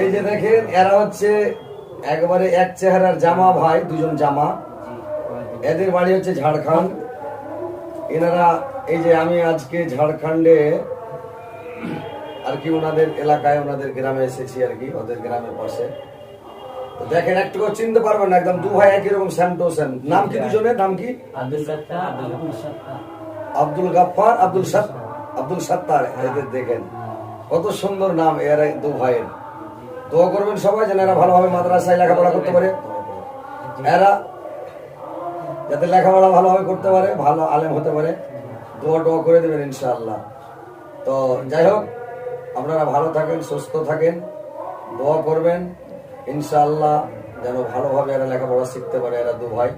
এই যে দেখেন এরা হচ্ছে একবারে এক চেহারার জামা ভাই দুজন জামা। এদের বাড়ি হচ্ছে ঝাড়খণ্ড। এনারা এই যে আমি আজকে ঝাড়খণ্ডে আর কি ওনাদের এলাকায় ওনাদের গ্রামে এসেছি আর কি ওদের গ্রামের পাশে। দেখেন একটু চিনতে পারবেন না একদম দু ভাই একই রকম শ্যাম টু শ্যাম নাম কি দুজনের? নাম কি? আব্দুল গাফফার আব্দুল সাত আব্দুল সাত্তার। এদের দেখেন কত সুন্দর নাম এর দু ভাইয়ের। দোয়া করবেন সবাই যেন এরা ভালোভাবে মাদ্রাসায় লেখাপড়া করতে পারে। এরা যাতে লেখাপড়া ভালোভাবে করতে পারে ভালো আলেম হতে পারে। দোয়া টোয়া করে দেবেন ইনশাআল্লাহ। তো যাই হোক আপনারা ভালো থাকেন সুস্থ থাকেন। দোয়া করবেন। ইনশাআল্লাহ যেন ভালোভাবে এরা লেখাপড়া শিখতে পারে এরা দু ভাই